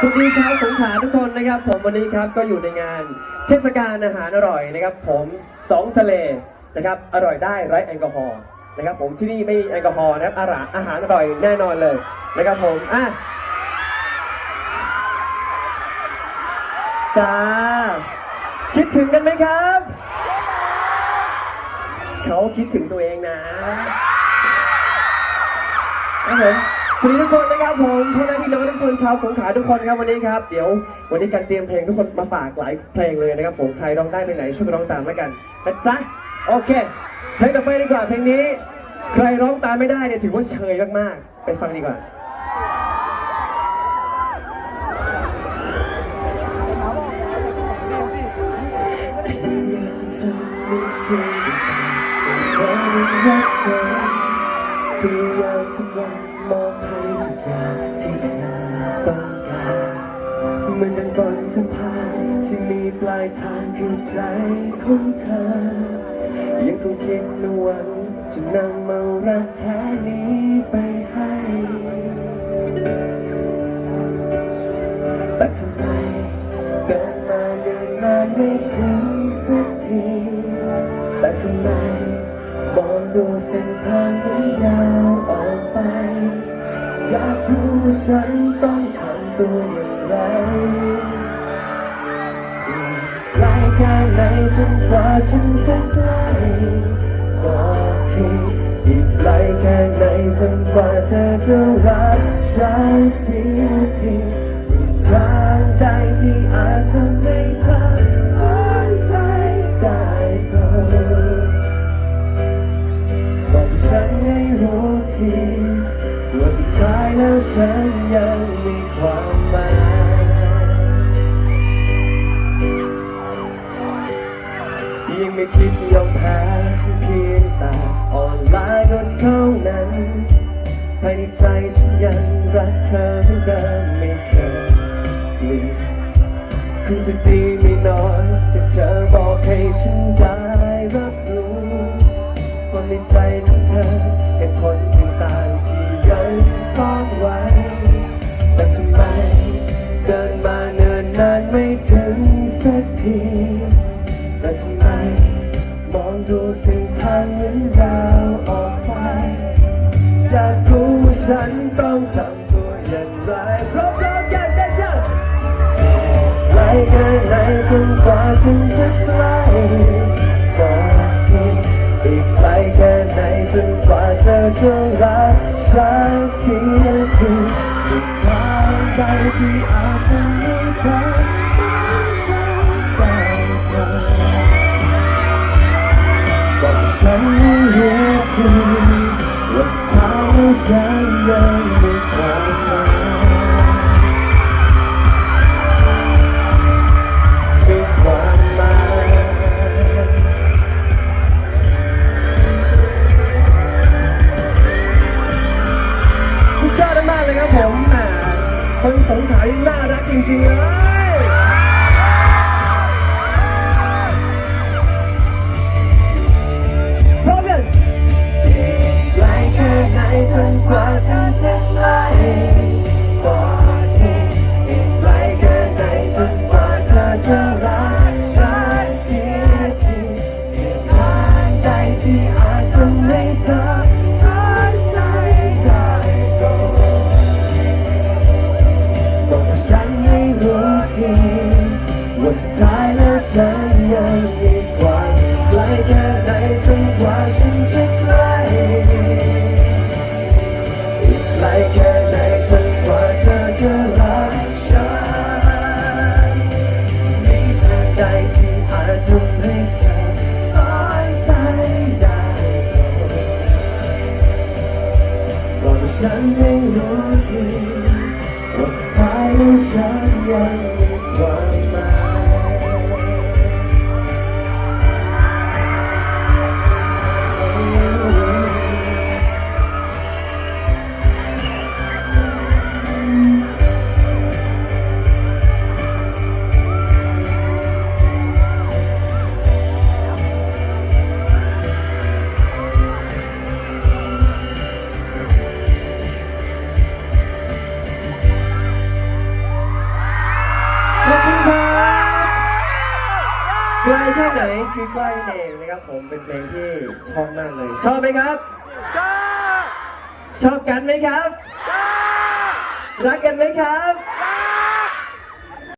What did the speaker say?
สวัสดีชาวสงขลาทุกคนนะครับ ผมวันนี้ครับก็อยู่ในงานเทศกาลอาหารอร่อยนะครับ ผมสองทะเลนะครับอร่อยได้ไร้แอลกอฮอล์นะครับ ผมที่นี่ไม่มีแอลกอฮอล์นะครับอาหารอาหารอร่อยแน่นอนเลยนะครับผมอะจ้าคิดถึงกันไหมครับ เขาคิดถึงตัวเองนะครับผม สวัสดีทุกคนนะครับผมพ่อแม่พี่น้องทุกคนชาวสงขลาทุกคนครับวันนี้ครับเดี๋ยววันนี้การเตรียมเพลงทุกคนมาฝากหลายเพลงเลยนะครับผมใครร้องได้เพลงไหนช่วยร้องตามแล้วกันนะจ๊ะโอเคเพลงต่อไปดีกว่าเพลงนี้ ใครร้องตามไม่ได้เนี่ยถือว่าเชยมากๆไปฟังดีกว่าพยายามทุกวัน มอบให้ทุกอย่างที่เธอต้องการเมือนดังบนสะพานที่มีปลายทางคือใจของเธอ ยังคงคิดนวันจะนำเอารักแท้นี้ไปให้แต่ทำไมเดินมาเดินนานไม่ถึงสักทีแต่ทำไมมองดูเส้นทางมันยาวออก ฉันต้องทำตัวอย่างไรอีกไกลแค่ไหนจนกว่าฉันจะได้บอกทีอีกไกลแค่ไหนจนกว่าเธอจะรักฉันเสียทีมีทางใดที่ ว่าสุดท้ายแล้วฉันยังมีความหมายยังไม่คิดยอมแพ้ฉันเพียงแต่อ่อนล้าก็เท่านั้นภายในใจฉันยังรักเธอเหมือนเดิมไม่เคยเปลี่ยนคุณจะดีไม่น้อยแต่เธอบอกให้ฉันได้รับรู้ความในใจของเธอเหตุผล กทีแต่ทำไมมองดูเส้นทางเหมือนดาวออกไป อยากรู้ว่าฉันต้องทำตัวอย่างไรพร้อมๆกันได้ยังไกลแค่ไหนจนกว่าฉันจะใกล้บอกทีอีกไกลแค่ไหนจนกว่าเธอจะรักฉันเสียทีอีกทางใดที่อาจทำให้เธอ ฉันให้รู้ทีว่าสุดท้ายแล้วฉันยังมีความหมายความหมาดยอดมากเลยครับผมคนสงขลานี่น่ารักจริงๆเลย ฉันให้รู้ทีว่า คือใกล้นั่นเองนะครับผมเป็นเพลงที่ชอบมากเลย ชอบไหมครับ ชอบกันไหมครับ รักกันไหมครับ